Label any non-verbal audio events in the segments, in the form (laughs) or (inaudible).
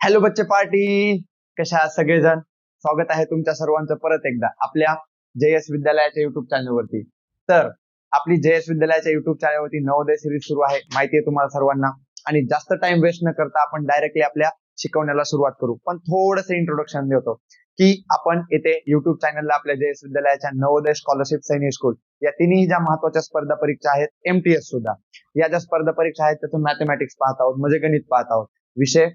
Hello बच्चे party. कशा आहात सगळेजण? स्वागत आहे तुमच्या सर्वांचं परत एकदा आपल्या जयस विद्यालयाच्या युट्यूब चॅनलवरती तर आपली जयस विद्यालयाच्या युट्यूब चॅनलवरती नवोदय सिरीज सुरू आहे. माहिती आहे तुम्हाला सर्वांना. आणि जास्त टाइम वेस्ट न करता आपण डायरेक्टली आपल्या शिकवण्याला सुरुवात करू. पण थोडंसं इंट्रोडक्शन देतो की आपण येथे युट्यूब चॅनलला आपल्या जयस विद्यालयाच्या नवोदय स्कॉलरशिप सैनिक स्कूल या तिन्ही ज्या महत्त्वाच्या स्पर्धा परीक्षा आहेत एमटीएस सुद्धा. या ज्या स्पर्धा परीक्षा आहेत त्याचं मॅथमॅटिक्स पाहत आहोत म्हणजे गणित पाहत आहोत. विषय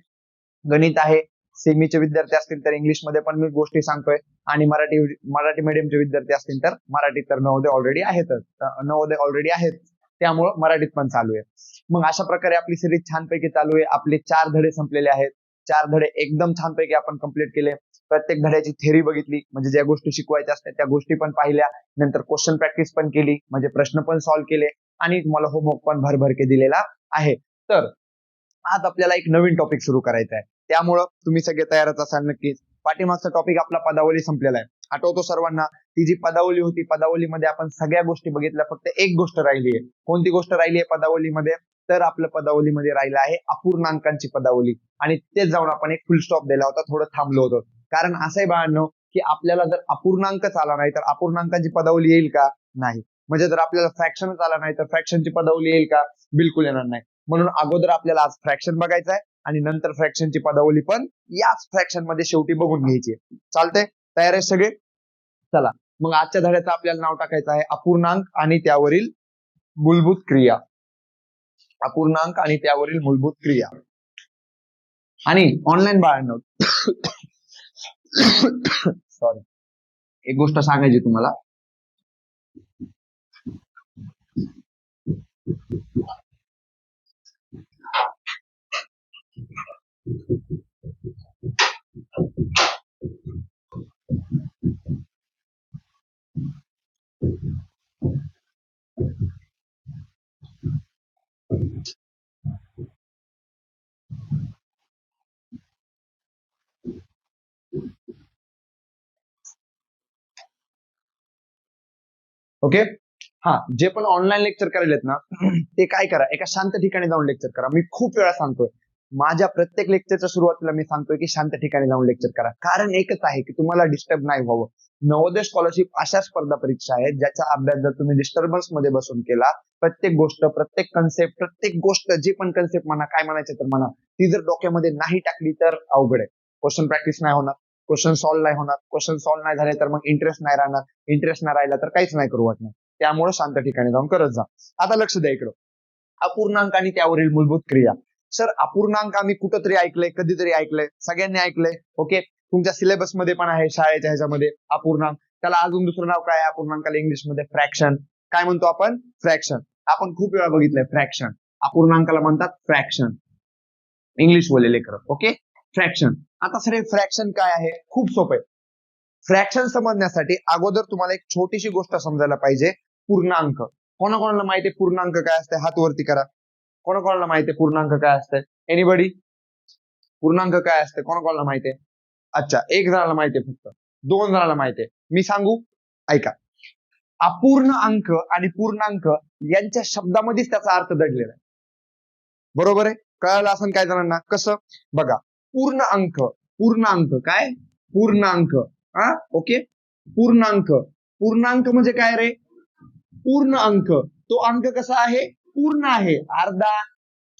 गणित आहे. सेमीचे विद्यार्थी असतील तर इंग्लिशमध्ये पण मी गोष्टी सांगतोय. आणि मराठी मराठी मीडियमचे विद्यार्थी असतील तर मराठीत तर नवोदय ऑलरेडी आहेतच. नवोदय ऑलरेडी आहेत. त्यामुळं मराठीत पण चालू आहे. मग अशा प्रकारे आपली सिरीज छानपैकी चालू आहे. आपले चार धडे संपलेले आहेत. चार धडे एकदम छानपैकी आपण कंप्लीट केले. प्रत्येक धड्याची थेरी बघितली. म्हणजे ज्या गोष्टी शिकवायच्या असतात त्या गोष्टी पण पाहिल्या. नंतर क्वेश्चन प्रॅक्टिस पण केली. म्हणजे प्रश्न पण सॉल्व्ह केले. आणि तुम्हाला होमवर्क पण भरभरके दिलेला आहे. तर आज आपल्याला एक नवीन टॉपिक सुरू करायचा आहे. त्यामुळं तुम्ही सगळे तयारच असाल नक्कीच. पाठीमागचा टॉपिक आपला पदावली संपलेला आहे. आठवतो सर्वांना ती जी पदावली होती पदावलीमध्ये आपण सगळ्या गोष्टी बघितल्या फक्त एक गोष्ट राहिली आहे. कोणती गोष्ट राहिली आहे पदावलीमध्ये? तर आपलं पदावलीमध्ये राहिलं आहे अपूर्णांकांची पदावली. आणि तेच जाऊन आपण एक फुल स्टॉप दिला होता थोडं थांबलो होतो. कारण असं आहे बाळांनो की आपल्याला जर अपूर्णांकच आला नाही तर अपूर्णांकांची पदावली येईल का? नाही. म्हणजे जर आपल्याला फ्रॅक्शनच आला नाही तर फ्रॅक्शनची पदावली येईल का? बिलकुल येणार नाही. म्हणून अगोदर आपल्याला आज फ्रॅक्शन बघायचं आहे. आणि नंतर फ्रॅक्शनची पदावली पण याच फ्रॅक्शनमध्ये शेवटी बघून घ्यायची चालतंय? तयार आहे सगळे? चला. मग आजच्या धड्याचं आपल्याला नाव टाकायचं आहे अपूर्णांक आणि त्यावरील मूलभूत क्रिया. अपूर्णांक आणि त्यावरील मूलभूत क्रिया. आणि ऑनलाईन बाळांना. सॉरी एक गोष्ट सांगायची तुम्हाला. ओके हा जे पण ऑनलाईन लेक्चर करायलेत ना ते काय करा? एका शांत ठिकाणी जाऊन लेक्चर करा. मी खूप वेळा सांगतोय. माझ्या प्रत्येक लेक्चरच्या सुरुवातीला मी सांगतोय की शांत ठिकाणी जाऊन लेक्चर करा. कारण एकच आहे की तुम्हाला डिस्टर्ब नाही व्हावं. नवोदय स्कॉलरशिप अशा स्पर्धा परीक्षा आहेत ज्याचा अभ्यास जर तुम्ही डिस्टर्बन्समध्ये बसून केला प्रत्येक गोष्ट प्रत्येक कन्सेप्ट प्रत्येक गोष्ट जी पण कन्सेप्ट म्हणा काय म्हणायचं तर म्हणा ती जर डोक्यामध्ये नाही टाकली तर अवघड आहे. क्वेश्चन प्रॅक्टिस नाही होणार. क्वेश्चन सॉल्व्ह नाही होणार. क्वेश्चन सॉल्व्ह नाही झाले तर मग इंटरेस्ट नाही राहणार. इंटरेस्ट नाही राहिला तर काहीच नाही करू वाटणार. त्यामुळे शांत ठिकाणी जाऊन करत जा. आता लक्ष द्या इकडं. अपूर्णांक आणि त्यावरील मूलभूत क्रिया. सर अपूर्णांक आम्ही कुठंतरी ऐकलंय कधीतरी ऐकलंय. सगळ्यांनी ऐकलंय. ओके तुमच्या सिलेबसमध्ये पण आहे शाळेच्या ह्याच्यामध्ये अपूर्णांक. त्याला अजून दुसरं नाव काय अपूर्णांकाला इंग्लिशमध्ये फ्रॅक्शन काय म्हणतो आपण? फ्रॅक्शन आपण खूप वेळा बघितलंय फ्रॅक्शन अपूर्णांकाला म्हणतात फ्रॅक्शन इंग्लिश बोलले लेकर. ओके फ्रॅक्शन आता सर हे फ्रॅक्शन काय आहे? खूप सोपं आहे. फ्रॅक्शन समजण्यासाठी अगोदर तुम्हाला एक छोटीशी गोष्ट समजायला पाहिजे. पूर्णांक. कोणाकोणाला माहिती आहे पूर्णांक काय असते? हात वरती करा. कोणाकोणाला माहिती आहे? पूर्णांक काय असते एनिबडी पूर्णांक काय असते कोणाकोणाला माहिती आहे? अच्छा एक जणाला माहिती आहे फक्त. दोन जणाला माहिती आहे. मी सांगू? ऐका. अपूर्ण अंक आणि पूर्णांक यांच्या शब्दामध्येच त्याचा अर्थ दडलेला आहे. बरोबर आहे? कळालं असं काय जणांना? कसं? बघा. पूर्ण अंक. पूर्णांक काय? पूर्णांक हा? ओके? पूर्णांक पूर्णांक म्हणजे काय रे? पूर्ण अंक. तो अंक कसा आहे? पूर्ण आहे. अर्धा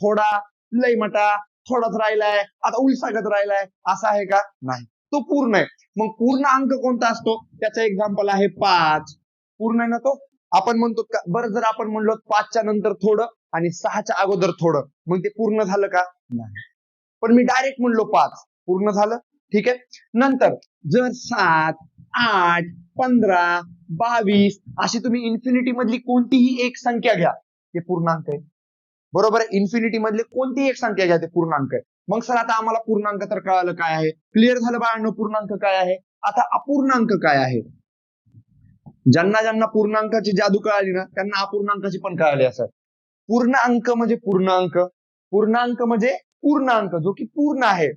थोडा लय मटा थोडाच राहिलाय आता उलसागत राहिलाय असा आहे का? नाही. तो पूर्ण आहे. मग पूर्ण अंक कोणता असतो? त्याचं एक्झाम्पल आहे पाच. पूर्ण आहे ना तो? आपण म्हणतो का बरं जर आपण म्हणलो पाचच्या नंतर थोडं आणि सहाच्या अगोदर थोडं मग ते पूर्ण झालं का? नाही. पण मी डायरेक्ट म्हणलो पाच. पूर्ण झालं? ठीक आहे? नंतर जर सात आठ पंधरा बावीस अशी तुम्ही इन्फिनिटी मधली कोणतीही एक संख्या घ्या. ते पूर्णांक आहे बरोबर इन्फिनिटी मधले कोणतीही एक संख्या घ्या ते पूर्णांक आहे मग सर आता आम्हाला पूर्णांक तर कळालं काय आहे? क्लिअर झालं बाळांनो पूर्णांक काय आहे? आता अपूर्णांक काय आहे? ज्यांना ज्यांना पूर्णांकाची जादू कळाली ना त्यांना अपूर्णांकाची पण कळाली असं. पूर्ण अंक म्हणजे पूर्णांक. पूर्णांक म्हणजे पूर्णांक जो की पूर्ण आहे.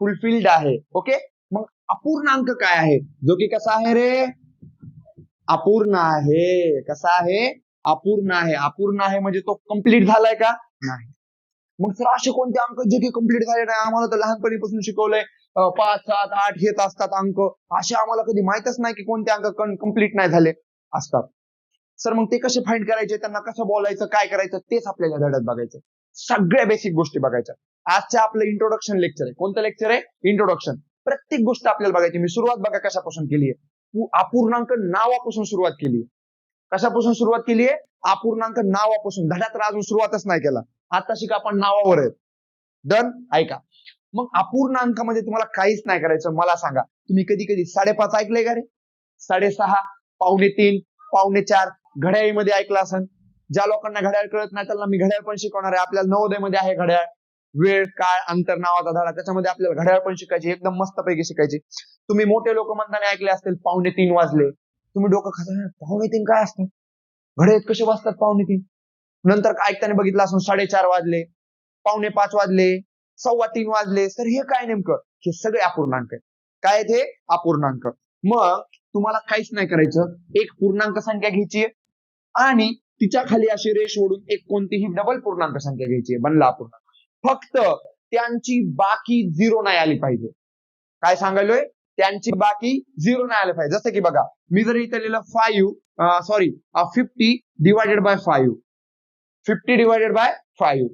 फुलफिल्ड आहे. ओके मग अपूर्णांक काय आहे? जो की कसा आहे रे? अपूर्ण आहे. कसा आहे? अपूर्ण आहे. अपूर्ण आहे म्हणजे तो कंप्लीट झालाय का? नाही. मग सर असे कोणते अंक जे काही कंप्लीट झाले नाही? आम्हाला तर लहानपणीपासून शिकवलंय. पाच सात आठ येत असतात अंक. असे आम्हाला कधी माहितच नाही की कोणते अंक कंप्लीट नाही झाले असतात. सर मग ते कसे फाइंड करायचे? त्यांना कसं बोलायचं? काय करायचं? तेच आपल्याला धड्यात बघायचं. सगळ्या बेसिक गोष्टी बघायच्या. आजच्या आपलं इंट्रोडक्शन लेक्चर आहे. कोणतं लेक्चर आहे? इंट्रोडक्शन प्रत्येक गोष्ट आपल्याला बघायची. मी सुरुवात बघा कशापासून केली आहे अपूर्णांक नावापासून सुरुवात केली कशापासून सुरुवात केली आहे? अपूर्णांक नावापासून. धड्यात तर अजून सुरुवातच नाही केला. आता शिका आपण नावावर आहे डन? ऐका. मग अपूर्णांकामध्ये म्हणजे तुम्हाला काहीच नाही करायचं. मला सांगा. तुम्ही कधी कधी साडेपाच ऐकलंय का रे? साडेसहा पावणे तीन पावणे चार घड्याळीमध्ये ऐकलं असन. ज्या लोकांना घड्याळ कळत नाही त्यांना मी घड्याळ पण शिकवणार आहे. आपल्याला नवोदयमध्ये आहे घड्याळ. वेळ काळ अंतर नावाचा धडा. त्याच्यामध्ये आपल्याला घड्याळ पण शिकायची एकदम मस्तपैकी शिकायची. तुम्ही मोठे लोक म्हणताना ऐकले असतील पावणे तीन वाजले. तुम्ही डोकं खाता पाहुणे तीन काय असतं? घडे कसे वाजतात पाहुणे तीन? नंतर ऐकताना बघितलं असून साडेचार वाजले पावणे पाच वाजले सव्वा तीन वाजले तर हे काय नेमकं? हे सगळे अपूर्णांक आहे काय ते अपूर्णांक. मग तुम्हाला काहीच नाही करायचं. एक पूर्णांक संख्या घ्यायची आहे आणि तिच्या खाली अशी रेष ओढून एक कोणतीही डबल पूर्णांक संख्या घ्यायची आहे. बनला अपूर्णांक. फक्त त्यांची बाकी झिरो नाही आली पाहिजे. काय सांगायलोय? त्यांची बाकी झिरो नाही आले पाहिजे. जसं की बघा मी जर इथे लिहिलं five sorry fifty divided by five fifty divided by five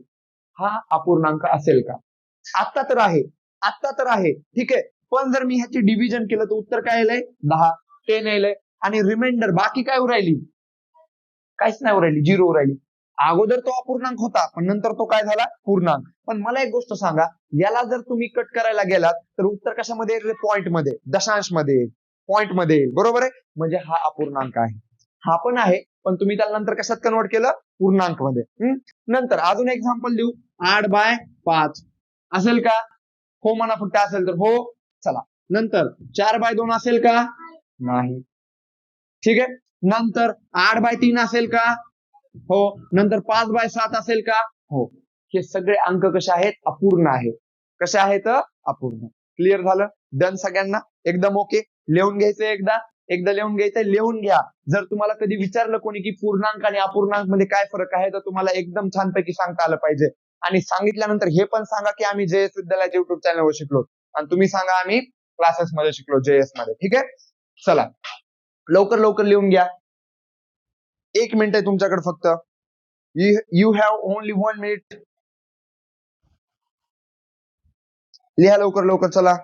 हा अपूर्णांक असेल का? आत्ता तर आहे. आत्ता तर आहे. ठीक आहे. पण जर मी ह्याची डिव्हिजन केलं तर उत्तर काय आलंय दहा टेन येलंय आणि रिमाइंडर बाकी काय उरायली? काहीच नाही उरायली. झिरो उरायली. अगोदर तो अपूर्णांक होता पण नंतर तो काय झाला? पूर्णांक. पण मला एक गोष्ट सांगा याला जर तुम्ही कट करायला गेलात तर उत्तर कशामध्ये? येईल पॉइंटमध्ये दशांशमध्ये येईल पॉइंटमध्ये येईल बरोबर आहे? म्हणजे हा अपूर्णांक आहे. हा पण आहे पण तुम्ही त्याला नंतर कशात कन्वर्ट केलं? पूर्णांकमध्ये. नंतर अजून एक्झाम्पल देऊ. आठ बाय पाच. असेल का? हो म्हणा फक्त असेल तर हो. चला. नंतर चार बाय दोन असेल का? नाही. ठीक आहे? नंतर आठ बाय तीन असेल का? हो? नंतर पाच बाय सात असेल का? हो. हे सगळे अंक कसे आहेत? अपूर्ण आहेत. कसे आहेत? अपूर्ण. क्लिअर झालं? डन सगळ्यांना? एकदम ओके लिहून घ्यायचं एकदा? एकदा लिहून घ्यायचं लिहून घ्या. जर तुम्हाला कधी विचारलं कोणी की पूर्णांक आणि अपूर्णांकमध्ये काय फरक आहे तर तुम्हाला एकदम छानपैकी सांगता आलं पाहिजे. आणि सांगितल्यानंतर हे पण सांगा की आम्ही जेएस विद्यालयाच्या युट्यूब चॅनलवर शिकलो. आणि तुम्ही सांगा आम्ही क्लासेस मध्ये शिकलो जेएसमध्ये. ठीक आहे? चला. लवकर लवकर लिहून घ्या. एक मिनिट आहे तुमच्याकडे फक्त. You have only one minute लिहा लवकर लवकर चला.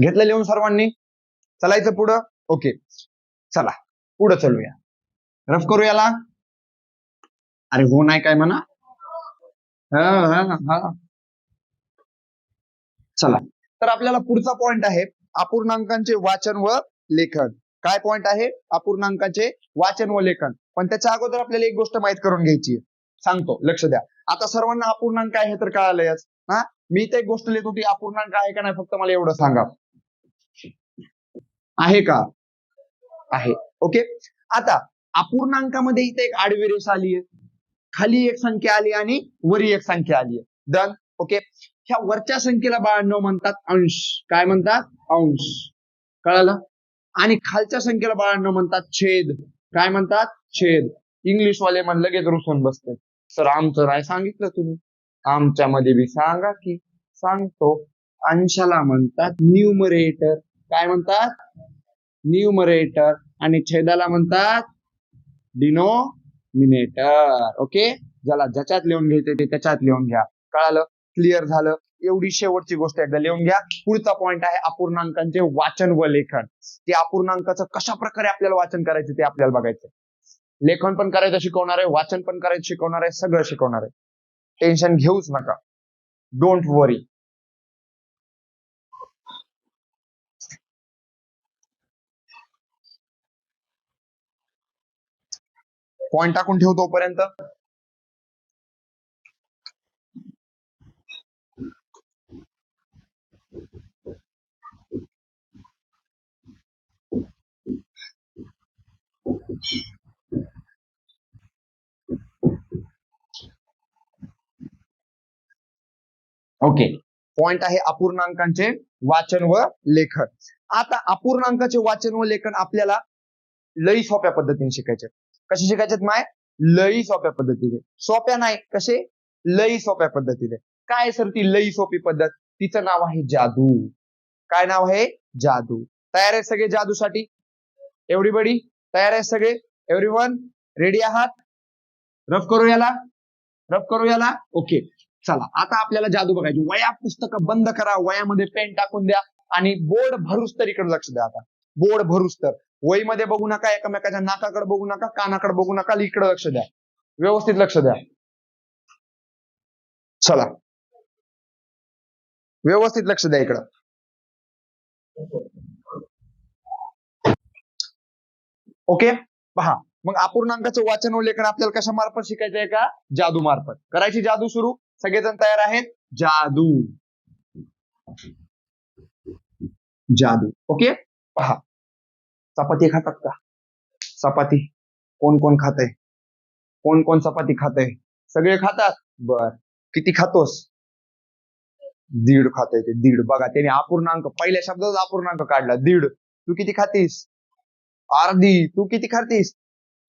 घेतलं लिहून सर्वांनी? चलायचं पुढं? ओके. चला. पुढं चलूया. रफ करू याला अरे हो नाही काय म्हणा. चला. तर आपल्याला पुढचा पॉइंट आहे अपूर्णांकांचे वाचन व लेखन. काय पॉइंट आहे? अपूर्णांकाचे वाचन व लेखन. पण त्याच्या अगोदर आपल्याला एक गोष्ट माहीत करून घ्यायची आहे. सांगतो लक्ष द्या. आता सर्वांना अपूर्णांक आहे तर कळालंयच हा? मी ते गोष्ट लिहित होती अपूर्णांक आहे का नाही फक्त मला एवढं सांगा. आहे का? आहे. ओके? आता अपूर्णांकामध्ये इथे एक आडवी रेष आली आहे. खाली एक संख्या आली आणि वरी एक संख्या आली. डन ओके ह्या वरच्या संख्येला बाळांनो म्हणतात अंश. काय म्हणतात? अंश. कळालं? आणि खालच्या संख्येला बाळांनो म्हणतात छेद. काय म्हणतात? छेद. इंग्लिश वाले मन लगेच रुसून बसते सर आमचं नाही सांगितलं तुम्ही. आमच्यामध्ये बी सांगा की. सांगतो. अंशाला म्हणतात न्यूमरेटर काय म्हणतात? न्यूमरेटर आणि छेदाला म्हणतात डिनोमिनेटर ओके? ज्याला ज्याच्यात लिहून घ्यायचे ते त्याच्यात लिहून घ्या. कळालं? क्लिअर झालं? एवढी शेवटची गोष्ट एकदा लिहून घ्या. पुढचा पॉइंट आहे अपूर्णांकांचे वाचन व लेखन. ते अपूर्णांकाचं कशा प्रकारे आपल्याला वाचन करायचं ते आपल्याला बघायचं लेखन पण करायचं शिकवणार आहे वाचन पण करायचं शिकवणार आहे सगळं शिकवणार आहे. टेन्शन घेऊच नका. डोंट वरी पॉइंट टाकून ठेव तोपर्यंत. ओके पॉइंट आहे अपूर्णांकांचे वाचन व लेखन. आता अपूर्णांकाचे वाचन व लेखन आपल्याला लई सोप्या पद्धतीने शिकायचे. कसे शिकायचे माय? लई सोप्या पद्धतीने. सोप्या नाही कसे? लई सोप्या पद्धतीने. काय सर ती लई सोपी पद्धत? तिचं नाव आहे जादू. काय नाव आहे? जादू. तयार आहे सगळे जादूसाठी? एवढीबडी तयार आहे सगळे? एव्हरीवन रेडी आहात? रफ करू याला? रफ करू याला? ओके. चला आता आपल्याला जादू बघायची. वया पुस्तकं बंद करा. वयामध्ये पेन टाकून द्या. आणि बोर्ड भरूस तर इकडे लक्ष द्या आता. बोर्ड भरूस तर. वहीमध्ये बघू नका एकमेकाच्या नाकाकडे बघू नका कानाकडे बघू नका इकडे लक्ष द्या. व्यवस्थित लक्ष द्या. चला. व्यवस्थित लक्ष द्या इकडं. ओके? पहा मग अपूर्णांकाचं वाचन उल्लेखन आपल्याला कशा मार्फत शिकायचं आहे का? जादू मार्फत करायची जादू सुरू? सगळेजण तयार आहेत? जादू. जादू. ओके? पहा. चपाती खातात का? चपाती. कोण कोण खात आहे कोण कोण चपाती खात आहे सगळे खातात? बर. किती खातोस? दीड खातोय ते. दीड. बघा त्याने अपूर्णांक पहिल्या शब्दात अपूर्णांक काढला. दीड. तू किती खातीस? अर्धी. तू किती खातीस?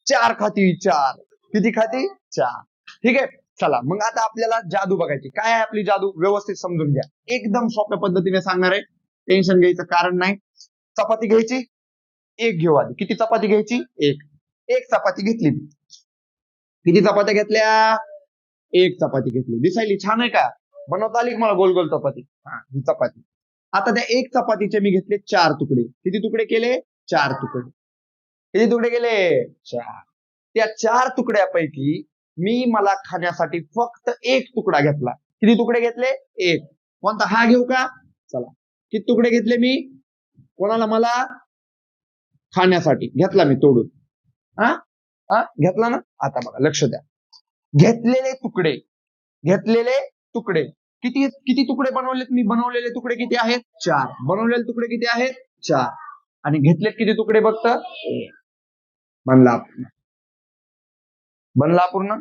चार खाती. चार. किती खाती? चार. ठीक आहे? चला मग आता आपल्याला जादू बघायची. काय आहे आपली जादू? व्यवस्थित समजून घ्या. एकदम सोप्या पद्धतीने सांगणार आहे. टेन्शन घ्यायचं कारण नाही. चपाती घ्यायची. एक घेऊ आधी. किती चपाती घ्यायची? एक. एक चपाती घेतली. मी किती चपात्या घेतल्या? एक चपाती घेतली. दिसायली छान आहे का? बनवता आली मला गोल गोल चपाती? हा ही चपाती. आता त्या एक चपातीचे मी घेतले चार तुकडे. किती तुकडे केले? चार तुकडे. किती तुकडे केले? चार. त्या चार तुकड्यापैकी मी मला खाण्यासाठी फक्त एक तुकडा घेतला. किती तुकडे घेतले? एक. कोणता? हा घेऊ का? चला. किती तुकडे घेतले मी? कोणाला? मला? खाण्यासाठी. घेतला मी तोडून. हा? हा? घेतला ना? आता बघा लक्ष द्या. घेतलेले तुकडे. घेतलेले तुकडे. किती किती तुकडे बनवलेत मी? बनवलेले तुकडे किती आहेत? चार. बनवलेले तुकडे किती आहेत? चार. आणि घेतलेत किती तुकडे बघत? बनला अपूर्ण बनला अपूर्ण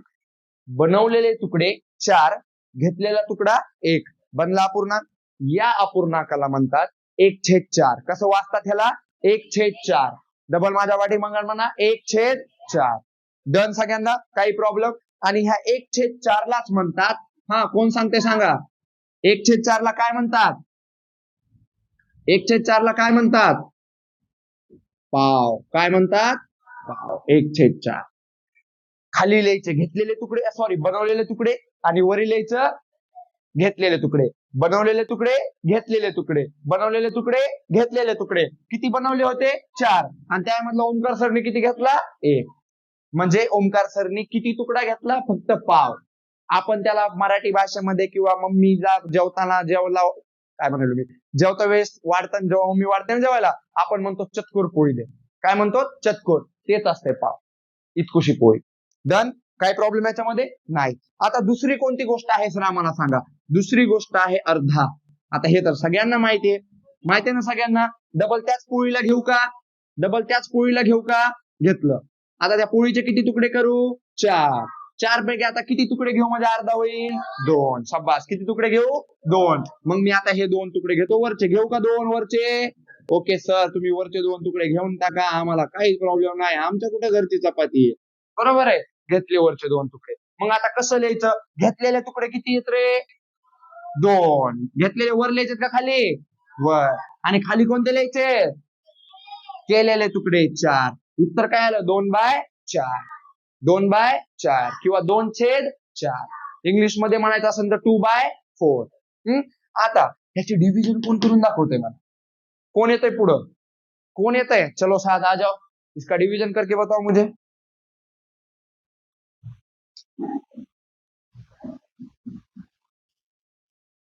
बनवलेले तुकडे चार. घेतलेला तुकडा एक. बनला अपूर्णांक या अपूर्णांकाला म्हणतात एक छेद चार. कसं वाचतात ह्याला? एक छेद चार. डबल माझ्या वाटी मंगळ म्हणा एक छेद चार. डन सगळ्यांना काही प्रॉब्लेम आणि ह्या एक छेद चारलाच म्हणतात. हा कोण सांगते सांगा? एक छेद चारला काय म्हणतात? एक छेद चारला काय म्हणतात? पाव. काय म्हणतात? पाव. एक छेद चार. खाली लिहायचे घेतलेले तुकडे सॉरी बनवलेले तुकडे आणि वरी लिहायचं घेतलेले तुकडे. बनवलेले तुकडे घेतलेले तुकडे. बनवलेले तुकडे घेतलेले तुकडे. किती बनवले होते? चार. आणि त्यामधला ओंकार सरनी किती घेतला? एक. म्हणजे ओंकार सरनी किती तुकडा घेतला? फक्त पाव. आपण त्याला मराठी भाषेमध्ये किंवा मम्मीला जेवताना जेवला काय म्हणालो मी? जेवता वेळेस वाढताना जेव्हा मम्मी वाढते जेवायला आपण म्हणतो चतकोर पोळी दे. काय म्हणतो? चतकोर. तेच असते पाव. इतकुशी पोळी. डन काय प्रॉब्लेम याच्यामध्ये? नाही. आता दुसरी कोणती गोष्ट आहे सर आम्हाला सांगा? दुसरी गोष्ट आहे अर्धा. आता हे तर सगळ्यांना माहितीये माहितीये ना सगळ्यांना? डबल त्याच पोळीला घेऊ का? डबल त्याच पोळीला घेऊ का? घेतलं. आता त्या पोळीचे किती तुकडे करू? चार. चार पैकी आता किती तुकडे घेऊ म्हणजे अर्धा होईल? दोन. शब्बास किती तुकडे घेऊ? दोन. मग मी आता हे दोन तुकडे घेतो. वरचे घेऊ का दोन वरचे? ओके सर तुम्ही वरचे दोन तुकडे घेऊन टाका. आम्हाला काही प्रॉब्लेम नाही. आमच्या कुठे घरची चपाती आहे? बरोबर आहे. घेतले वरचे दोन तुकडे. मग आता कसं लिहायचं? घेतलेले तुकडे किती येत रे? दोन. घेतलेले वर लिहायचे का खाली? वर. आणि खाली कोणते लिहायचे? केलेले तुकडे चार. उत्तर काय आलं? दोन बाय चार. दोन बाय चार. किंवा दोन छेद चार. इंग्लिशमध्ये म्हणायचं असेल तर टू बाय फोर आता ह्याची डिव्हिजन कोण करून दाखवतोय मला? कोण येतंय पुढं? कौन येतंय? चलो साथ आ जाओ. इसका डिवीजन करके बताओ मुझे.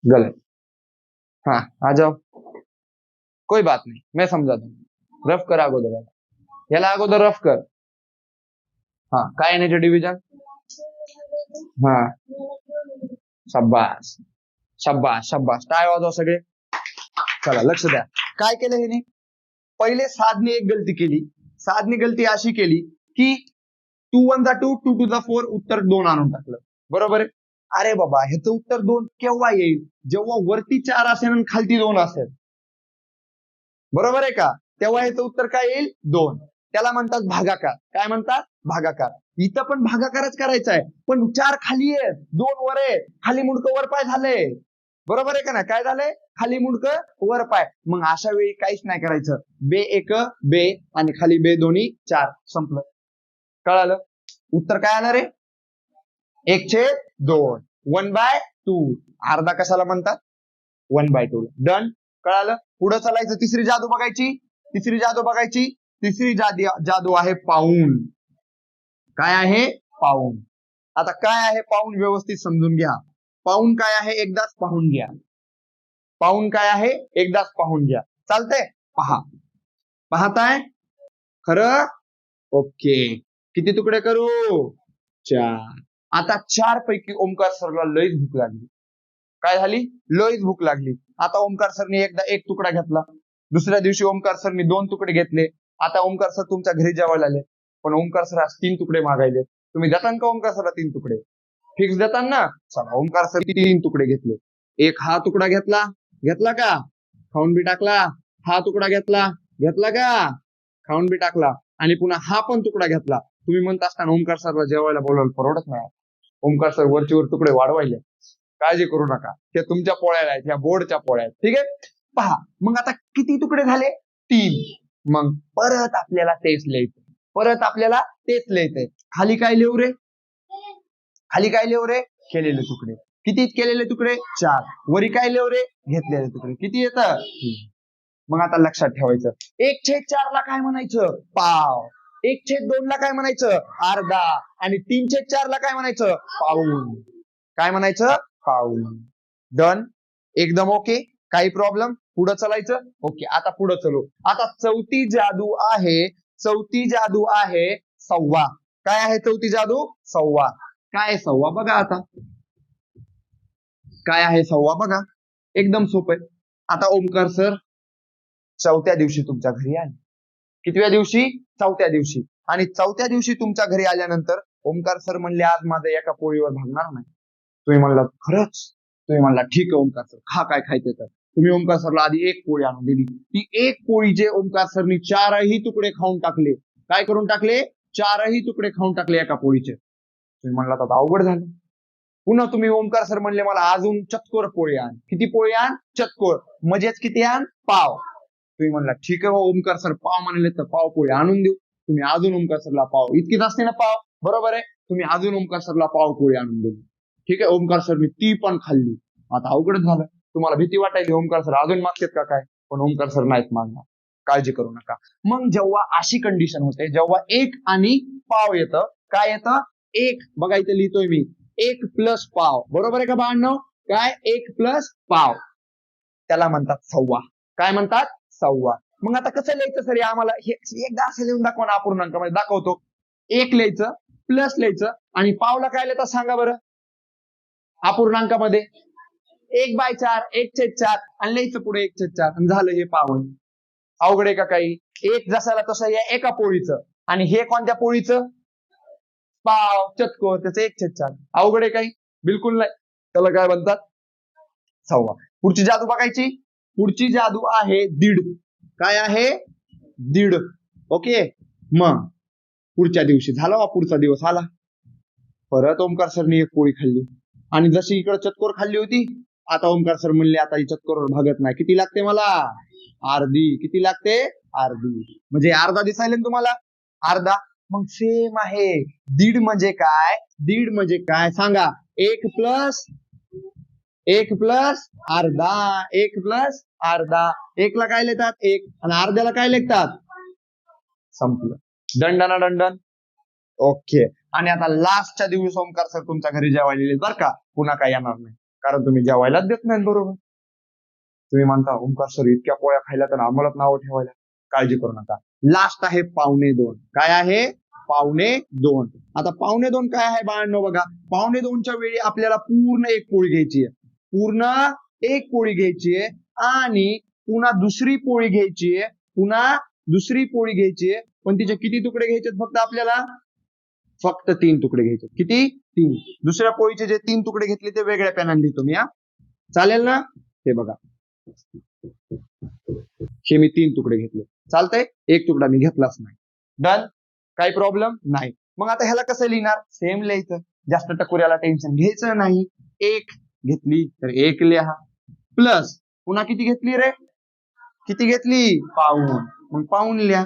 गलत। हाँ आ जाओ। कोई बात नहीं मैं समझा दूंगा। रफ कर अगोदर याला. अगोदर रफ कर। हा काय येण्याचे डिव्हिजन हा। शब्बास शब्बास शब्बास काय वाजवा सगळे। चला लक्ष द्या। काय केलं हिने? पहिले साधने एक गलती केली. साधने गलती अशी केली की टू वन जा टू टू टू जा फोर उत्तर दोन आणून टाकलं. बरोबर आहे? अरे बाबा ह्याचं उत्तर दोन केव्हा येईल? जेव्हा वरती चार असेल आणि खालती दोन असेल. बरोबर आहे का? तेव्हा ह्याचं उत्तर काय येईल? दोन. त्याला म्हणतात भागाकार. काय म्हणतात? भागाकार. इथं पण भागाकारच करायचा आहे. पण चार खाली आहे दोन वर आहे खाली मुडकं वर पाय झाले. बरोबर आहे का ना काय झालंय खाली मुडकं वर पाय. मग अशा वेळी काहीच नाही करायचं. बे एक बे आणि खाली बे दोन्ही चार. संपलं. कळालं? उत्तर काय आलं रे? एक छेद दोन. वन बाय टू अर्धा कशाला म्हणतात? वन बाय टू डन कळालं? पुढे चालायचं तिसरी जादू बघायची. तिसरी जादू बघायची. तिसरी जादी जादू आहे पाऊन. काय आहे? पाऊन. आता काय आहे पाऊन व्यवस्थित समजून घ्या. पाऊन काय आहे? एकदाच पाहून घ्या. पाऊन काय आहे? एकदाच पाहून घ्या. चालतंय? पहा. पाहताय? खरं? ओके. किती तुकडे करू? चार. आता चार पैकी ओमकार सरला लईच भूक लागली. काय झाली? लईच भूक लागली. आता ओमकार सरनी एकदा एक तुकडा घेतला. दुसऱ्या दिवशी ओमकार सरनी दोन तुकडे घेतले. आता ओमकार सर तुमच्या घरी जेवायला आले. पण ओमकार सर आज तीन तुकडे मागायले. तुम्ही देतान का ओमकार सरला तीन तुकडे? फिक्स देतान ना? चला ओमकार सर तीन तुकडे घेतले. एक हा तुकडा घेतला. घेतला का? खाऊन बी टाकला. हा तुकडा घेतला. घेतला का? खाऊन बी टाकला. आणि पुन्हा हा पण तुकडा घेतला. तुम्ही म्हणत असताना ओमकार सरला जेवायला बोलवलं परवडत नाही. ओमकार सर वरची वर तुकडे वाढवायले. काळजी करू नका. ते तुमच्या पोळ्या आहेत या बोर्डच्या पोळ्या आहेत. ठीक आहे? पहा मग आता किती तुकडे झाले? तीन. मग परत आपल्याला तेच लिहायचं परत आपल्याला तेच लिहायचंय. खाली काय लिहू रे? खाली काय लिहू रे? केलेले तुकडे. किती केलेले तुकडे? चार. वरी काय लिहू रे? घेतलेले तुकडे. किती येत? मग आता लक्षात ठेवायचं. एक छेद चार ला काय म्हणायचं? पाव. एक छेद दोन ला काय म्हणायचं? अर्धा. आणि तीन छेद चार ला काय म्हणायचं? पाऊन काय म्हणायचं? पाऊन डन एकदम ओके काही प्रॉब्लेम पुढे चलायचं? ओके आता पुढे चलो. आता चौथी जादू आहे. चौथी जादू आहे सव्वा. काय आहे चौथी जादू? सव्वा. काय सव्वा? बघा आता. काय आहे सव्वा? बघा. एकदम सोपं आहे. आता ओमकार सर चौथ्या दिवशी तुमच्या घरी आले. कितव्या दिवशी? चौथ्या दिवशी. आणि चौथ्या दिवशी तुमच्या घरी आल्यानंतर ओमकार सर म्हणले आज माझं एका पोळीवर भागणार नाही. तुम्ही म्हणला खरंच? तुम्ही म्हणला ठीक आहे ओमकार सर खा काय खायचं तर. तुम्ही ओमकार सरला आधी एक पोळी आणून दिली. ती एक पोळी जे ओमकार सरनी चारही तुकडे खाऊन टाकले. काय करून टाकले? चारही तुकडे खाऊन टाकले एका पोळीचे. तुम्ही म्हणला तर अवघड झालं. पुन्हा तुम्ही ओमकार सर म्हणले मला अजून चतकोर पोळी आण. किती पोळी आण? चतकोर. म्हणजेच किती आण? पाव. तुम्ही म्हणला ठीक आहे ओमकार सर पाव म्हणले तर पाव पोळी आणून देऊ. तुम्ही अजून ओमकार सरला पाव. इतकीच असते ना पाव? बरोबर आहे? तुम्ही अजून ओमकार सरला पाव पोळी आणून दिली ठीक आहे? ओमकार मी ती पण खाल्ली. आता अवघडच झालं. तुम्हाला भीती वाटायची ओमकार सर अजून मागतात का काय? पण ओमकार सर नाहीत मागणार. काळजी करू नका. मग जेव्हा अशी कंडिशन होते जेव्हा एक आणि पाव येतं काय येतं? एक. बघा इथे लिहितोय मी. एक प्लस पाव. बरोबर आहे का बाळांनो? काय? एक प्लस पाव. त्याला म्हणतात सव्वा. काय म्हणतात? सव्वा. मग आता कसं लिहायचं सर? आम्हाला हे एकदा असं लिहून दाखवा ना अपूर्णांकामध्ये. दाखवतो. एक लिहायचं प्लस लिहायचं आणि पावला काय लिहिता सांगा बरं? अपूर्णांकामध्ये. एक बाय चार एक छेद चार आणि लिहायचं पुढे एक छेद चार. आणि झालं हे पावन. अवघड आहे का काही? एक जसाला तसं या एका पोळीचं. आणि हे कोणत्या पोळीचं? पाव चतको त्याचं एक छेद चार. अवघड आहे काही? बिलकुल नाही. त्याला काय म्हणतात? सव्वा. पुढची जादू बघायची? पुढची जादू आहे दीड. काय आहे? दीड. ओके? मग पुढच्या दिवशी झाला बा पुढचा दिवस आला. परत ओमकार सरनी एक पोळी खाल्ली. आणि जशी इकडे चतकोर खाल्ली होती आता ओमकार सर म्हणले आता ही चतकोर भागत नाही. किती लागते मला? अर्धी किती लागते? अर्धी म्हणजे अर्धा दिसायला ना तुम्हाला? अर्धा मग सेम आहे. दीड म्हणजे काय? दीड म्हणजे काय? सांगा. एक प्लस एक प्लस अर्धा एक प्लस अर्धा. एकला काय लिहितात? एक. आणि अर्ध्याला काय लिहितात संपलं. दंडना दंडन ओके. आणि आता लास्टच्या दिवशी ओमकार सर तुमच्या घरी जेवायला बर बरं का. पुन्हा काय येणार नाही. कारण तुम्ही जेवायलाच देत नाही बरोबर? तुम्ही म्हणता ओमकार सर इतक्या पोळ्या खायला तर आम्हालाच नावं ठेवायला. काळजी करू नका. लास्ट आहे पावणे दोन. काय आहे? पावणे दोन. आता पावणे दोन काय आहे बाळांनो बघा. पावणे दोनच्या वेळी आपल्याला पूर्ण एक पोळी घ्यायची आहे. पूर्ण एक पोळी घ्यायची आहे आणि पुन्हा दुसरी पोळी घ्यायची आहे. पुन्हा दुसरी पोळी घ्यायची आहे. पण तिचे किती तुकडे घ्यायचे फक्त आपल्याला? फक्त तीन तुकडे घ्यायचे किती? तीन. दुसऱ्या पोळीचे जे तीन तुकडे घेतले ते वेगळ्या पॅनाने लिहितो मी हा. चालेल ना? हे बघा. हे मी तीन तुकडे घेतले. चालतंय? एक तुकडा मी घेतलाच नाही. डन काही प्रॉब्लेम नाही. मग आता ह्याला कसं लिहिणार? सेम लिहायचं. जास्त टकुऱ्याला टेन्शन घ्यायचं नाही. एक घेतली तर एक लिहा. प्लस पुन्हा किती घेतली रे? किती घेतली? पाऊन. मग पाऊन लिहा.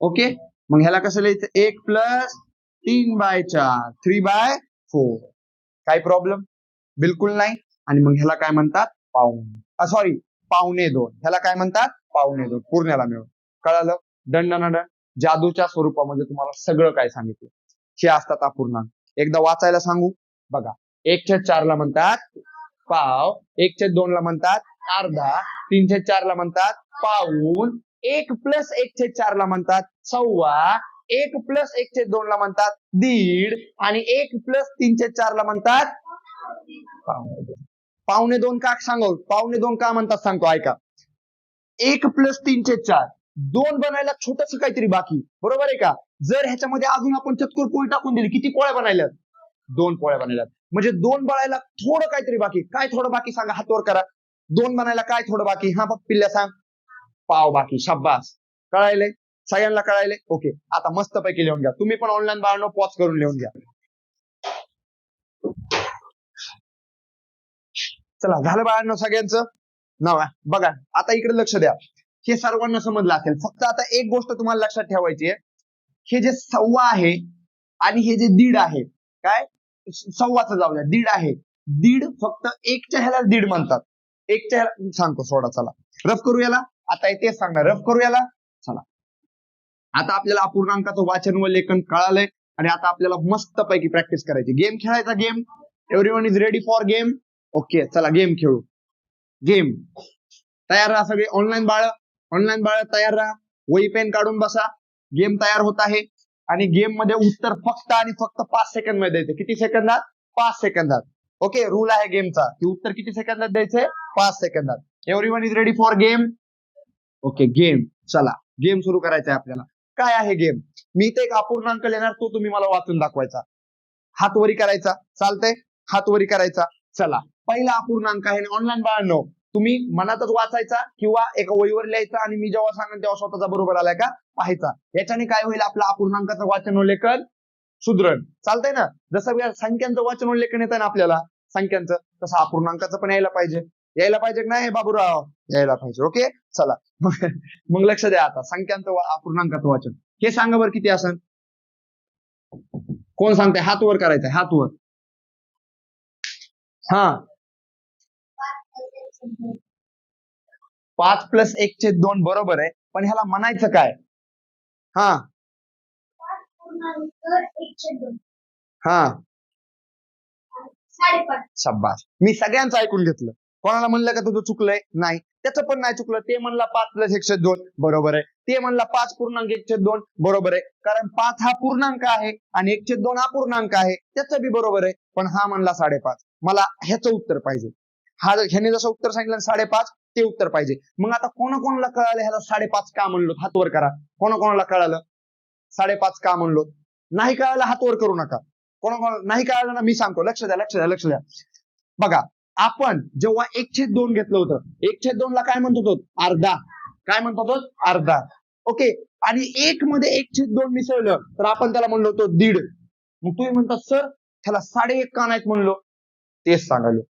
ओके? मग ह्याला कसं लिहायचं? एक प्लस तीन बाय चार. थ्री बाय फोर काय प्रॉब्लेम बिलकुल नाही. आणि मग ह्याला काय म्हणतात? पाऊन. सॉरी पावणे दोन. ह्याला काय म्हणतात? पावणे दोन. पूर्ण्याला मिळून कळालं? दंड दंड. जादूच्या स्वरूपामध्ये तुम्हाला सगळं काय सांगितलं. हे असतात अपूर्णांक. एकदा वाचायला सांगू? बघा. एक छेद चारला म्हणतात पाव. एक छेद दोन ला म्हणतात अर्धा. तीन छेद चार ला म्हणतात पाऊन. एक प्लस एक छेद चार ला म्हणतात सव्वा. एक प्लस एक छेद दोन ला म्हणतात दीड. आणि एक प्लस तीन छेद चार ला म्हणतात पावणे दोन. पावणे दोन का सांगू? पावणे दोन का म्हणतात सांगतो? ऐका. एक प्लस तीन छेद चार. दोन बनायला छोटस काहीतरी बाकी. बरोबर आहे का? जर ह्याच्यामध्ये अजून आपण चतकोर पोळी टाकून दिली किती पोळ्या बनायल्यात? दोन पोळ्या बनायल्यात. म्हणजे दोन बळायला थोडं काहीतरी बाकी. काय थोडं बाकी सांगा? हातवर करा. दोन बनायला काय थोडं बाकी? हा बघ पिल्ल्या सांग. पाव बाकी. शाब्बास कळायले सगळ्यांना कळायले ओके. आता मस्त पैकी लिहून घ्या. तुम्ही पण ऑनलाईन बाळांनो पॉज करून लिहून घ्या. चला झालं बाळांनो सगळ्यांचं? नाव. बघा आता इकडे लक्ष द्या. हे सर्वांना समजलं असेल. फक्त आता एक गोष्ट तुम्हाला लक्षात ठेवायची आहे. हे जे सव्वा आहे आणि हे जे दीड आहे काय? सव्वाचा जाऊया दीड आहे. दीड फक्त एकच्या ह्याला दीड म्हणतात. एकच्या ह्याला सांगतो सोडा चला. रफ करू याला. आता तेच सांगणार रफ करू याला. चला. आता आपल्याला अपूर्णांकाचं वाचन व लेखन कळालंय आणि आता आपल्याला मस्त पैकी प्रॅक्टिस करायची. गेम खेळायचा game every one is ready for game okay चला गेम खेळू. गेम तयार राहा सगळे. ऑनलाईन बाळ. ऑनलाईन बाळ तयार राहा. वही पेन काढून बसा. गेम तयार होत आहे. आणि गेममध्ये उत्तर फक्त आणि फक्त पाच सेकंदमध्ये द्यायचं. किती सेकंदात पाच सेकंदात ओके रूल आहे गेमचा की उत्तर किती सेकंदात द्यायचंय पाच सेकंदात every one is ready for game okay game चला. गेम सुरू करायचा आहे आपल्याला. काय आहे गेम मी ते एक अपूर्णांक लिहिणार तो तुम्ही मला वाचून दाखवायचा. हातवरी करायचा. चालतंय? हातवरी करायचा. चला. पहिला अपूर्णांक आहे ऑनलाईन बाळांनो. तुम्ही मनातच वाचायचा किंवा एका वहीवर लिहायचा आणि मी जेव्हा सांगेन तेव्हा स्वतःचा बरोबर आलाय का? पाहायचा. याच्याने काय होईल? आपलं अपूर्णांकाचं वाचन उल्लेखन लेखन चालतंय ना? जसं संख्यांचं वाचन उल्लेखन येतं ना आपल्याला? संख्यांचं. तसं अपूर्णांकाचं पण यायला पाहिजे. यायला पाहिजे की नाही? बाबूराव? यायला पाहिजे. ओके? चला. (laughs) मग लक्ष द्या आता. संख्यांचं अपूर्णांकाचं वाचन. हे सांगा बरं किती असन कोण सांगते हात वर करायचंय. हात वर. हा. पाच प्लस एक चे दोन बरोबर आहे. पण ह्याला म्हणायचं काय? हा. हा. शब्बास मी सगळ्यांचं ऐकून घेतलं. कोणाला म्हणलं का तुझं चुकलंय? नाही. त्याचं पण नाही चुकलं. ते म्हणला पाच प्लस एकशे दोन. बरोबर आहे. ते म्हणला पाच पूर्णांक एकशे दोन. बरोबर आहे. कारण पाच हा पूर्णांक आहे आणि एकशे दोन हा पूर्णांक आहे. त्याचं बी बरोबर आहे. पण हा म्हणला साडेपाच. मला ह्याचं उत्तर पाहिजे. हा ह्याने जसं उत्तर सांगितलं साडेपाच ते उत्तर पाहिजे. मग आता कोणाकोणाला कळालं ह्याला साडेपाच का म्हणलो? हात वर करा. कोणाकोणाला कळालं? साडेपाच का म्हणलो? नाही कळालं हात वर करू नका. कोणाकोणाला नाही कळालं ना मी सांगतो. लक्ष द्या लक्ष द्या लक्ष द्या. बघा आपण जेव्हा एक छेद दोन घेतलं होतं एक छेद दोन ला काय म्हणत होतो? अर्धा. काय म्हणत होतो? अर्धा. ओके? आणि एक मध्ये एक छेद दोन मिसळलं तर आपण त्याला म्हणलो होतो दीड. मग तुम्ही म्हणतात सर त्याला साडे एक का नाहीत म्हणलो? तेच सांगायला.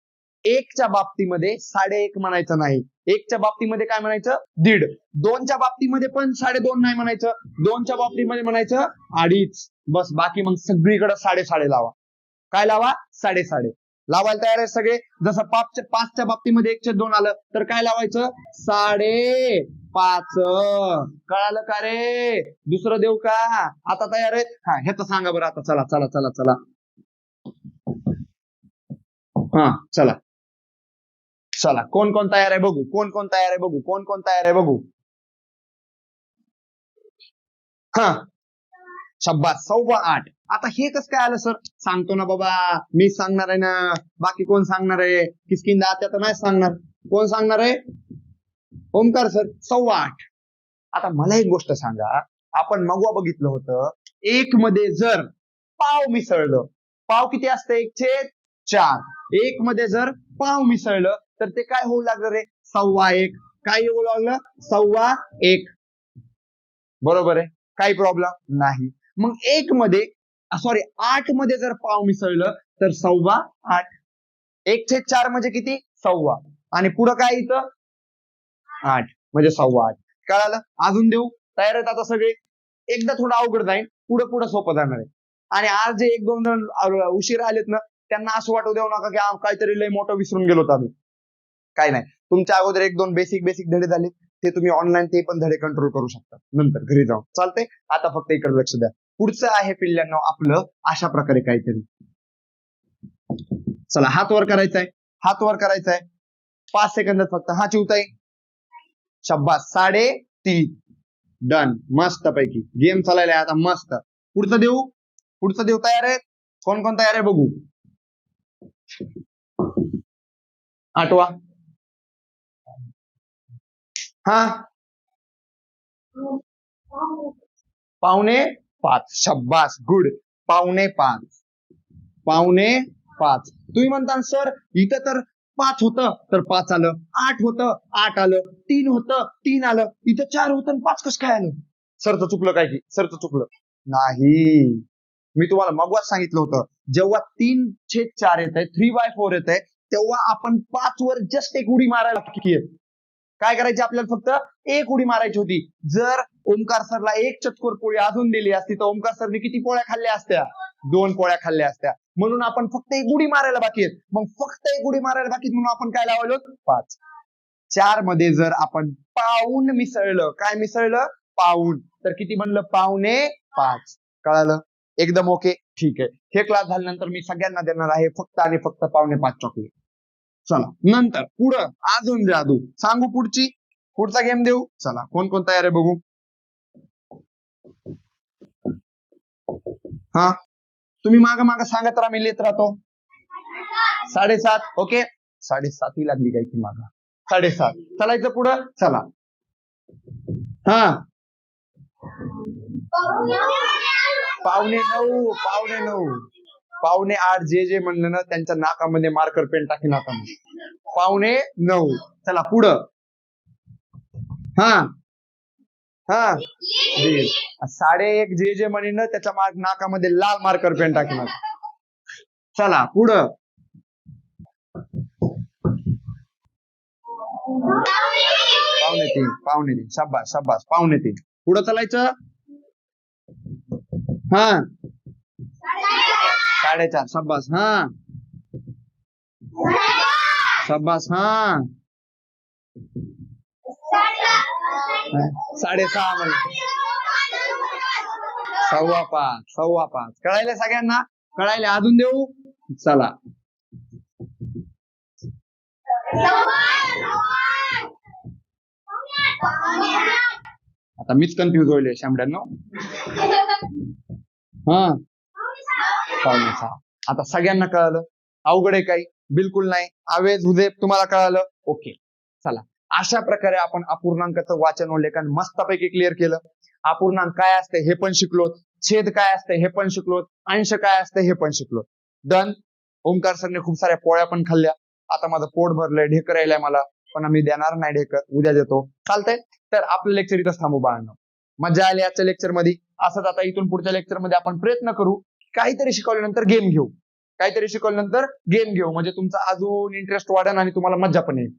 एकच्या बाबतीमध्ये साडे एक म्हणायचं नाही. एकच्या बाबतीमध्ये काय म्हणायचं? दीड. दोनच्या बाबतीमध्ये पण साडे दोन नाही म्हणायचं. दोनच्या बाबतीमध्ये म्हणायचं अडीच. बस बाकी मग सगळीकडे साडे साडे लावा. काय लावा? साडे साडे लावायला तयार आहे सगळे? जसं पाचच्या पाचच्या बाबतीमध्ये एकशे दोन आलं तर काय लावायचं? साडे पाच. कळालं का रे? दुसरं देऊ का? आता तयार आहे हा ह्याचं सांगा बरं आता. चला चला चला चला. हा चला. चला कोण कोण तयार आहे बघू कोण कोण तयार आहे बघू कोण कोण तयार आहे बघू हा शब्बास सव्वा आठ आता हे कसं काय आलं सर सांगतो ना बाबा मी सांगणार आहे ना बाकी कोण सांगणार आहे किसकिन आता तर नाही सांगणार कोण सांगणार आहे ओमकार सर सव्वा आठ आता मला एक गोष्ट सांगा आपण मगवा बघितलं होतं एक मध्ये जर पाव मिसळलं पाव किती असतं एक छेद चार. एक मध्ये जर पाव मिसळलं तर ते काय होऊ लागलं रे? सव्वा एक. काय येऊ लागलं? सव्वा एक. बरोबर आहे? काही प्रॉब्लेम नाही. मग एक मध्ये सॉरी आठमध्ये जर पाव मिसळलं तर सव्वा आठ. एक छेद चार म्हणजे किती? सव्वा. आणि पुढं काय इथं? आठ. म्हणजे सव्वा आठ. कळालं? अजून देऊ? तयार आहेत आता सगळे? एकदा थोडं अवघड जाईल. पुढं पुढं सोपं जाणार आहे. आणि आज जे एक दोन जण उशीर आलेत ना त्यांना असं वाटू देऊ नका की काहीतरी लय मोठं विसरून गेलो आम्ही. काय नाही. तुमच्या अगोदर एक दोन बेसिक बेसिक धडे झाले. ते तुम्ही ऑनलाईन ते पण धडे कंट्रोल करू शकता. नंतर घरी जाऊन. चालतंय? आता फक्त इकडे लक्ष द्या. पुढचं आहे पिल्ल्यांना आपलं अशा प्रकारे काहीतरी. चला हात वर करायचा आहे. हात वर करायचा आहे. पाच सेकंदात फक्त. हा चिवताय शब्बा साडे तीन. डन मस्त पैकी. गेम चालायला आहे आता मस्त. पुढचं देऊ? पुढचं देऊ तयार आहे कोण कोण तयार आहे बघू. आठवा. हा. पावणे पाच. शब्बास गुड. पावणे पाच. पावणे पाच. तुम्ही म्हणता सर इथं तर पाच होतं. तर पाच आलं. आठ होतं. आठ आलं. तीन होतं. तीन आलं. इथं चार होतं आणि पाच कसं काय आलं? सरचं चुकलं काय की? सरचं चुकलं. नाही. मी तुम्हाला मगवाच सांगितलं होतं. जेव्हा तीन छेद चार येत आहे थ्री बाय फोर येत आहे तेव्हा आपण पाच वर जस्ट एक उडी मारायला काय करायची आपल्याला फक्त? एक उडी मारायची होती. जर ओमकार सरला एक चतकोर पोळी अजून दिली असती तर ओमकार सरने किती पोळ्या खाल्ल्या असत्या? दोन पोळ्या खाल्ल्या असत्या. म्हणून आपण फक्त एक उडी मारायला बाकी आहेत. मग फक्त एक उडी मारायला बाकी आहेत म्हणून आपण काय लावलो पाच. चारमध्ये जर आपण पाऊन मिसळलं काय मिसळलं? पाऊन. तर किती म्हणलं पावणे पाच. कळालं? एकदम ओके ठीक आहे. हे क्लास झाल्यानंतर मी सगळ्यांना देणार आहे फक्त आणि फक्त पावणे पाच चॉकलेट चला नंतर पुढं अजून जादू. सांगू पुढची? पुढचा गेम देऊ? चला कोण कोण तयार आहे बघू? हा? तुम्ही माग माग सांगत राहा मी लिहित राहतो. साडेसात ओके साडेसात ही लागली काय की माग? साडेसात. चलायचं पुढं चला. हा? पावणे नऊ पावणे नऊ. पावणे आठ जे जे म्हणलं ना त्यांच्या नाकामध्ये मार्कर पेन टाकेन आता पावणे नऊ. चला पुढं. हा. हा. साडे एक जे जे म्हणे ना त्याच्या मार्क नाकामध्ये लाल मार्कर पेन टाकीन आता. चला पुढं. पावणे तीन पावणे तीन. शाबास शाबास. पावणे तीन. पुढं चालायचं? हा. साडेचार. शाबास हा. शाबास हा. साडेसहा म्हणजे. सव्वा पाच सव्वा पाच. कळायले सगळ्यांना? कळायले. अजून देऊ? चला. आता मीच कन्फ्युज होईल शामड्यांनो (laughs) हा. पावणे सहा आता सगळ्यांना कळालं. अवघड आहे काही. बिलकुल नाही. आवेज उदय तुम्हाला कळालं. ओके. चला. अशा प्रकारे आपण अपूर्णांकाचं वाचन व लेखन मस्तपैकी क्लिअर केलं. अपूर्णांक काय असते हे पण शिकलो छेद काय असते हे पण शिकलो अंश काय असते हे पण शिकलो डन ओंकार सरने खूप साऱ्या पोळ्या पण खाल्ल्या. आता माझं पोट भरलंय. ढेकर यायलाय मला. पण आम्ही देणार नाही ढेकर. उद्या देतो. चालतंय? तर आपलं लेक्चर इथं थांबू बाळांना. मजा आली आजच्या लेक्चरमध्ये असंच आता इथून पुढच्या लेक्चरमध्ये आपण प्रयत्न करू काहीतरी शिकवल्यानंतर गेम घेऊ. काहीतरी शिकवल्यानंतर गेम घेऊ. म्हणजे तुमचा अजून इंटरेस्ट वाढेल आणि तुम्हाला मज्जा पण येईल.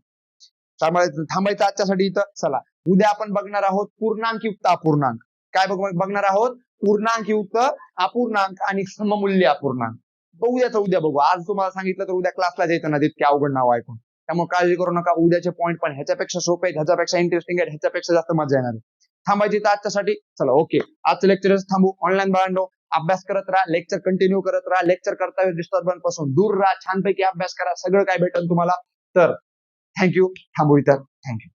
थांबायचं थांबायचं आजच्यासाठी इथं. चला. उद्या आपण बघणार आहोत पूर्णांक युक्त अपूर्णांक. काय बघ बघणार आहोत? पूर्णांक युक्त अपूर्णांक आणि सममूल्य अपूर्णांक. बघू उद्याचं उद्या बघू. आज तुम्हाला सांगितलं तर उद्या क्लासला जायचं ना तितके अवघड नाव ऐकून. त्यामुळे काळजी करू नका. उद्याचे पॉईंट पण ह्याच्यापेक्षा सोपे आहेत ह्याच्यापेक्षा इंटरेस्टिंग आहेत ह्याच्यापेक्षा जास्त मजा येणार आहे. थांबायची तर आजच्यासाठी चला ओके आजचं लेक्चरच थांबू. ऑनलाईन बाळांडो अभ्यास करत राहा लेक्चर कंटिन्यू करत राहा. लेक्चर करता डिस्टर्बन्सपासून दूर राहा. छानपैकी अभ्यास करा. सगळं काय भेटेल तुम्हाला? तर थँक्यू थांबू इतर. थँक्यू